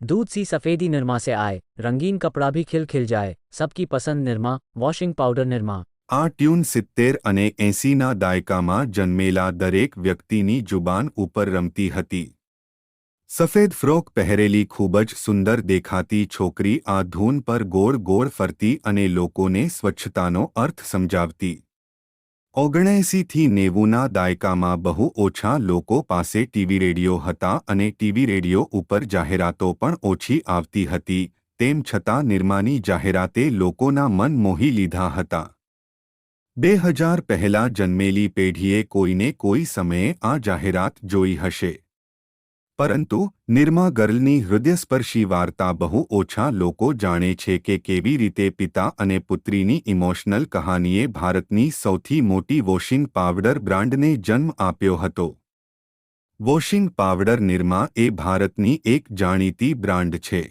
दूध सी सफेदी निरमा से आए रंगीन कपड़ा भी खिल खिल जाए सबकी पसंद निरमा वॉशिंग पाउडर निरमा આ ટ્યુન સિત્તેર અને એંસીના દાયકામાં જન્મેલા દરેક વ્યક્તિની જુબાન ઉપર રમતી હતી સફેદ ફ્રોક પહેરેલી ખૂબ જ સુંદર દેખાતી છોકરી આ ધૂન પર ગોળ ગોળ ફરતી અને લોકોને સ્વચ્છતાનો અર્થ સમજાવતી ઓગણએંસીથી નેવુંના દાયકામાં બહુ ઓછા લોકો પાસે ટીવી રેડિયો હતા અને ટીવી રેડિયો ઉપર જાહેરાતો પણ ઓછી આવતી હતી, તેમ છતાં નિર્માની જાહેરાતે લોકોના મન મોહી લીધા હતા. બે હજાર પહેલા જન્મેલી પેઢીએ કોઈને કોઈ સમયે આ જાહેરાત જોઈ હશે. પરંતુ નિર્મા ગર્લની હૃદયસ્પર્શી વાર્તા બહુ ઓછા લોકો જાણે છે કે કેવી રીતે પિતા અને પુત્રીની ઇમોશનલ કહાનીએ ભારતની સૌથી મોટી વોશિંગ પાવડર બ્રાન્ડને જન્મ આપ્યો હતો. વોશિંગ પાવડર નિર્મા એ ભારતની એક જાણીતી બ્રાન્ડ છે.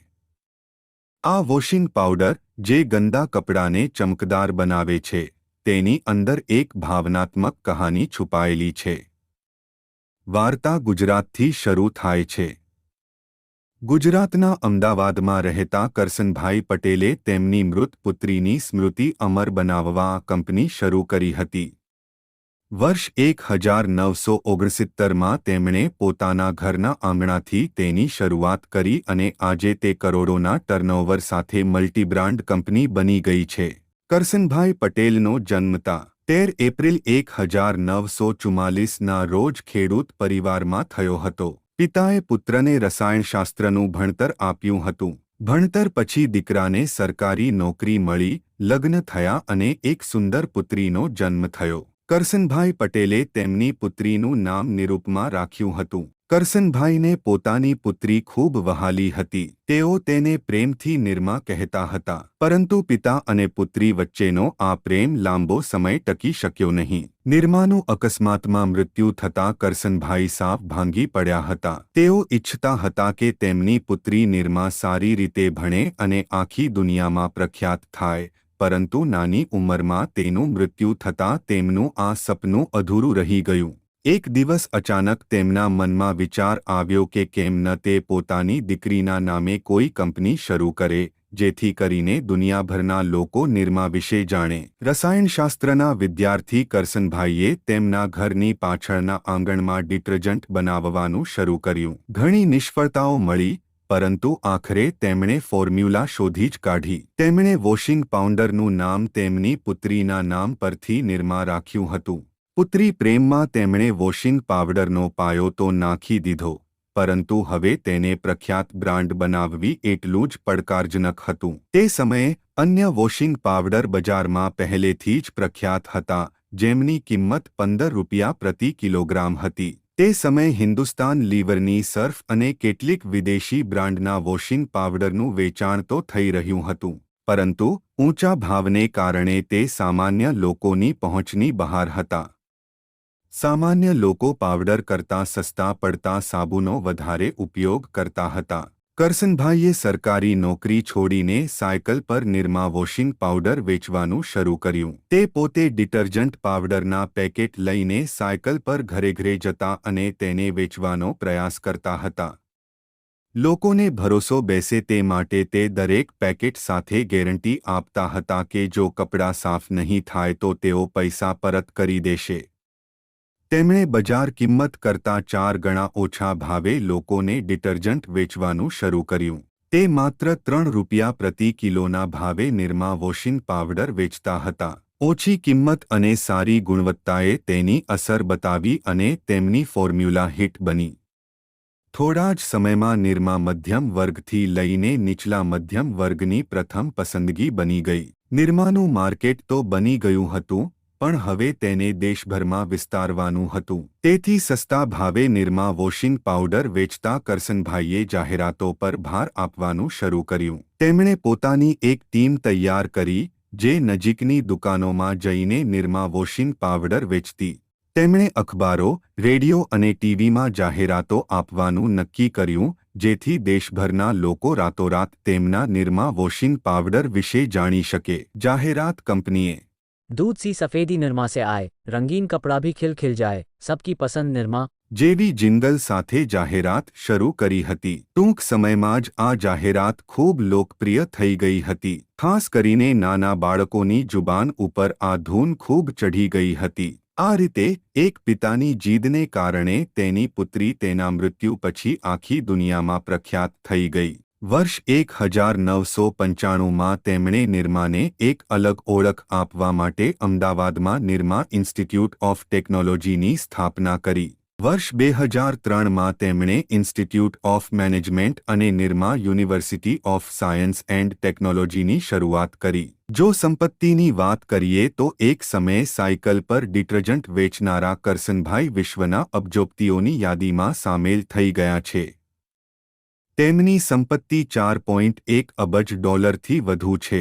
આ વોશિંગ પાવડર જે ગંદા કપડાને ચમકદાર બનાવે છે, તેની અંદર એક ભાવનાત્મક કહાની છુપાયેલી છે. વાર્તા ગુજરાતથી શરૂ થાય છે. ગુજરાતના અમદાવાદમાં રહેતા કરસનભાઈ પટેલે તેમની મૃત પુત્રીની સ્મૃતિ અમર બનાવવા કંપની શરૂ કરી હતી. વર્ષ એક હજાર નવસો ઓગણસિત્તરમાં તેમણે પોતાના ઘરના આંગણાથી તેની શરૂઆત કરી અને આજે તે કરોડોના ટર્નઓવર સાથે મલ્ટીબ્રાન્ડ કંપની બની ગઈ છે. કરસનભાઈ પટેલનો જન્મતા તેર એપ્રિલ એક હજાર નવસો ચુમ્માલીસના રોજ ખેડૂત પરિવારમાં થયો હતો. પિતાએ પુત્રને રસાયણશાસ્ત્રનું ભણતર આપ્યું હતું. ભણતર પછી દીકરાને સરકારી નોકરી મળી, લગ્ન થયા અને એક સુંદર પુત્રીનો જન્મ થયો. કરસનભાઈ પટેલે તેમની પુત્રીનું નામ નિરૂપમાં રાખ્યું હતું. કરસનભાઈને પોતાની પુત્રી ખૂબ વહાલી હતી. તેઓ તેને પ્રેમથી નિર્મા કહેતા હતા, પરંતુ પિતા અને પુત્રી વચ્ચેનો આ પ્રેમ લાંબો સમય ટકી શક્યો નહીં. નિર્માનું અકસ્માતમાં મૃત્યુ થતાં કરસનભાઈ સાફ ભાંગી પડ્યા હતા. તેઓ ઇચ્છતા હતા કે તેમની પુત્રી નિર્મા સારી રીતે ભણે અને આખી દુનિયામાં પ્રખ્યાત થાય, પરંતુ નાની ઉંમરમાં તેનું મૃત્યુ થતાં તેમનું આ સપનું અધૂરું રહી ગયું. એક દિવસ અચાનક તેમના મનમાં વિચાર આવ્યો કે કેમ ન તે પોતાની દીકરીના નામે કોઈ કંપની શરૂ કરે, જેથી કરીને દુનિયાભરના લોકો નિરમા વિશે જાણે. રસાયણશાસ્ત્રના વિદ્યાર્થી કરસનભાઈએ તેમના ઘરની પાછળના આંગણમાં ડિટર્જન્ટ બનાવવાનું શરૂ કર્યું. ઘણી નિષ્ફળતાઓ મળી, પરંતુ આખરે તેમણે ફોર્મ્યુલા શોધી જ કાઢી. તેમણે વોશિંગ પાઉન્ડરનું નામ તેમની પુત્રીના નામ પરથી નિર્મા રાખ્યું હતું. પુત્રી પ્રેમમાં તેમણે વોશિંગ પાવડરનો પાયો તો નાખી દીધો, પરંતુ હવે તેને પ્રખ્યાત બ્રાન્ડ બનાવવી એટલું જ પડકારજનક હતું. તે સમયે, અન્ય વોશિંગ પાવડર બજારમાં પહેલેથી જ પ્રખ્યાત હતા, જેમની કિંમત પંદર રૂપિયા પ્રતિ કિલોગ્રામ હતી. તે સમયે હિન્દુસ્તાન લીવરની સર્ફ અને કેટલીક વિદેશી બ્રાન્ડના વોશિંગ પાવડરનું વેચાણ તો થઈ રહ્યું હતું, પરંતુ ઊંચા ભાવને કારણે તે સામાન્ય લોકોની પહોંચની બહાર હતા. સામાન્ય લોકો પાવડર કરતાં સસ્તા પડતા સાબુનો વધારે ઉપયોગ કરતા હતા. કરસનભાઈએ સરકારી નોકરી છોડીને સાયકલ પર નિરમા વોશિંગ પાવડર વેચવાનું શરૂ કર્યું. તે પોતે ડિટર્જન્ટ પાવડરના પેકેટ લઈને સાયકલ પર ઘરે ઘરે જતા અને તેને વેચવાનો પ્રયાસ કરતા હતા. લોકોને ભરોસો બેસે તે માટે તે દરેક પેકેટ સાથે ગેરંટી આપતા હતા કે જો કપડાં સાફ નહીં થાય તો તેઓ પૈસા પરત કરી દેશે. તેમણે બજાર કિંમત કરતાં ચાર ગણા ઓછા ભાવે લોકોને ડિટર્જન્ટ વેચવાનું શરૂ કર્યું. તે માત્ર ત્રણ રૂપિયા પ્રતિ કિલોના ભાવે નિર્મા વોશિંગ પાવડર વેચતા હતા. ઓછી કિંમત અને સારી ગુણવત્તાએ તેની અસર બતાવી અને તેમની ફોર્મ્યુલા હિટ બની. થોડા જ સમયમાં નિર્મા મધ્યમ વર્ગથી લઈને નીચલા મધ્યમ વર્ગની પ્રથમ પસંદગી બની ગઈ. નિર્માનું માર્કેટ તો બની ગયું હતું પણ હવે તેને દેશભરમાં વિસ્તારવાનું હતું. તેથી સસ્તા ભાવે નિરમા વોશિંગ પાવડર વેચતા કરસનભાઈએ જાહેરાતો પર ભાર આપવાનું શરૂ કર્યું. તેમણે પોતાની એક ટીમ તૈયાર કરી, જે નજીકની દુકાનોમાં જઈને નિરમા વોશિંગ પાવડર વેચતી. તેમણે અખબારો, રેડિયો અને ટીવીમાં જાહેરાતો આપવાનું નક્કી કર્યું, જેથી દેશભરના લોકો રાતોરાત તેમના નિરમા વોશિંગ પાવડર વિશે જાણી શકે. જાહેરાત કંપનીએ दूध सी सफेदी निरमा से आए रंगीन कपड़ा भी खिल खिल जाए सबकी पसंद निरमा જેવી જિંદલ સાથે જાહેરાત શરૂ કરી હતી ટૂંક સમયમાં જ આ જાહેરાત ખૂબ લોકપ્રિય થઈ ગઈ હતી ખાસ કરીને નાના બાળકોની જુબાન ઉપર આ ધૂન ખૂબ ચઢી ગઈ હતી આ રીતે એક પિતાની જીદને કારણે તેની પુત્રી તેના મૃત્યુ પછી આખી દુનિયામાં પ્રખ્યાત થઈ ગઈ વર્ષ એક હજાર નવસો પંચાણુંમાં તેમણે નિર્માને એક અલગ ઓળખ આપવા માટે અમદાવાદમાં નિર્મા ઇન્સ્ટિટ્યૂટ ઓફ ટેકનોલોજીની સ્થાપના કરી. વર્ષ બે હજાર ત્રણમાં તેમણે ઇન્સ્ટિટ્યૂટ ઓફ મેનેજમેન્ટ અને Nirma university of science and ટેકનોલોજીની શરૂઆત કરી. જો સંપત્તિની વાત કરીએ તો એક સમયે સાયકલ પર ડિટર્જન્ટ વેચનારા કરસનભાઈ વિશ્વના અબજોપતિઓની યાદીમાં સામેલ થઈ ગયા છે. તેમની સંપત્તિ ચાર પોઈન્ટ એક અબજ ડોલરથી વધુ છે.